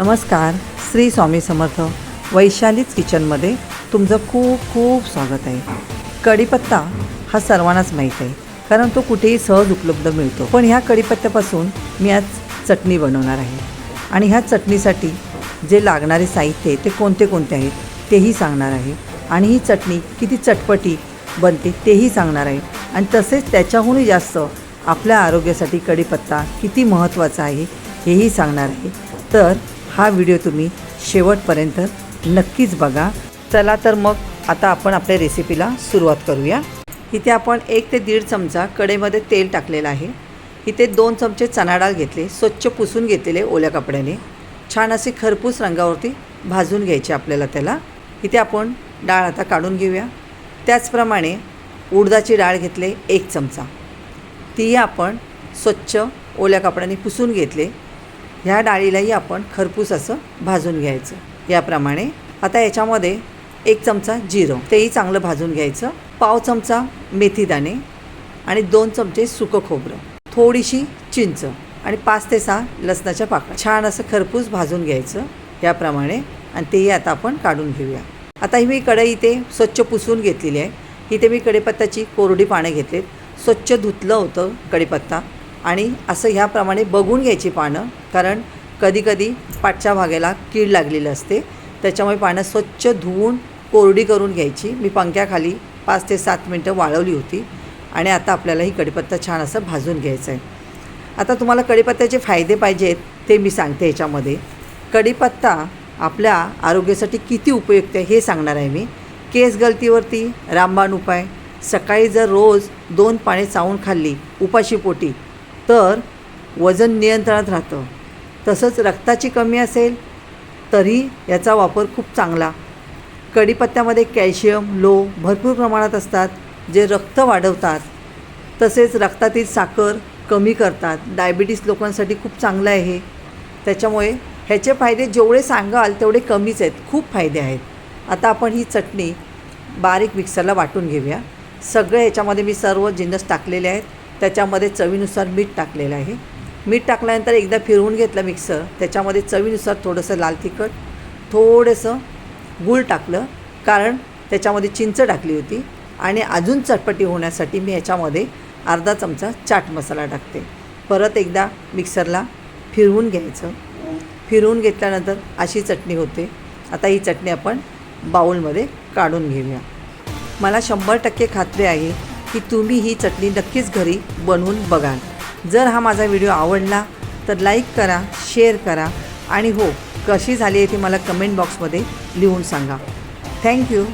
नमस्कार श्री स्वामी समर्थ वैशालीच किचनमध्ये तुमचं खूप खूप स्वागत आहे. कढीपत्ता हा सर्वांनाच माहीत आहे कारण तो कुठेही सहज उपलब्ध मिळतो. पण ह्या कढीपत्त्यापासून मी आज चटणी बनवणार आहे. आणि ह्या चटणीसाठी जे लागणारे साहित्य आहे ते कोणते कोणते आहेत तेही सांगणार आहे. आणि ही चटणी किती चटपटी बनते तेही सांगणार आहे. आणि तसेच त्याच्याहूनही जास्त आपल्या आरोग्यासाठी कढीपत्ता किती महत्त्वाचा आहे हेही सांगणार आहे. तर हा व्हिडिओ तुम्ही शेवटपर्यंत नक्कीच बघा. चला तर मग आता आपण आपल्या रेसिपीला सुरुवात करूया. इथे आपण एक ते दीड चमचा कडेमध्ये तेल टाकलेलं आहे. इथे दोन चमचे चणा डाळ घेतले स्वच्छ पुसून घेतलेले ओल्या कपड्याने. छान असे खरपूस रंगावरती भाजून घ्यायचे आपल्याला त्याला. इथे आपण डाळ आता काढून घेऊया. त्याचप्रमाणे उडदाची डाळ घेतले एक चमचा. तीही आपण स्वच्छ ओल्या कपड्याने पुसून घेतले. ह्या डाळीलाही आपण खरपूस असं भाजून घ्यायचं. याप्रमाणे आता याच्यामध्ये एक चमचा जिरं तेही चांगलं भाजून घ्यायचं. पाव चमचा मेथीदाणे आणि दोन चमचे सुकं खोबरं. थोडीशी चिंच आणि पाच ते सहा लसणाच्या पाकळ्या. छान असं खरपूस भाजून घ्यायचं. याप्रमाणे आणि तेही आता आपण काढून घेऊया. आता ही मी कढई इथे स्वच्छ पुसून घेतलेली आहे. इथे मी कढीपत्त्याची कोरडी पानं घेतलेत. स्वच्छ धुतलं होतं कढीपत्ता. आणि असं ह्याप्रमाणे बघून घ्यायची पानं कारण कधीकधी पाठच्या भागाला कीड लागलेली असते. त्याच्यामुळे पानं स्वच्छ धुवून कोरडी करून घ्यायची. मी पंख्याखाली पाच ते सात मिनटं वाळवली होती आणि आता आपल्याला ही कढीपत्ता छान असं भाजून घ्यायचं आहे. आता तुम्हाला कढीपत्त्याचे फायदे पाहिजेत ते मी सांगते ह्याच्यामध्ये. कढीपत्ता आपल्या आरोग्यासाठी किती उपयुक्त आहे हे सांगणार आहे मी. केस गळतीवरती रामबाण उपाय. सकाळी जर रोज दोन पाने चावून खाल्ली उपाशीपोटी तर वजन नियंत्रणात राहतं. तसंच रक्ताची कमी असेल तरी याचा वापर खूप चांगला. कढीपत्त्यामध्ये कॅल्शियम लो भरपूर प्रमाणात असतात जे रक्त वाढवतात. तसेच रक्तातील साखर कमी करतात. डायबिटीस लोकांसाठी खूप चांगलं आहे. हे त्याच्यामुळे ह्याचे फायदे जेवढे सांगाल तेवढे कमीच आहेत. खूप फायदे आहेत. आता आपण ही चटणी बारीक मिक्सरला वाटून घेऊया. सगळे ह्याच्यामध्ये मी सर्व जिन्नस टाकलेले आहेत. त्याच्यामध्ये चवीनुसार मीठ टाकलेलं आहे. मीठ टाकल्यानंतर एकदा फिरवून घेतलं मिक्सर. त्याच्यामध्ये चवीनुसार थोडंसं लाल तिखट थोडंसं गूळ टाकलं कारण त्याच्यामध्ये चिंच टाकली होती. आणि अजून चटपटी होण्यासाठी मी ह्याच्यामध्ये अर्धा चमचा चाट मसाला टाकते. परत एकदा मिक्सरला फिरवून घ्यायचं. फिरवून घेतल्यानंतर अशी चटणी होते. आता ही चटणी आपण बाऊलमध्ये काढून घेऊया. मला शंभर टक्के खात्री आहे की तुम्ही ही चटणी नक्कीच घरी बनवून बघाल. जर हा माझा व्हिडिओ आवडला तर लाईक करा शेअर करा आणि हो कशी झाली आहे ती मला कमेंट बॉक्समध्ये लिहून सांगा. थँक्यू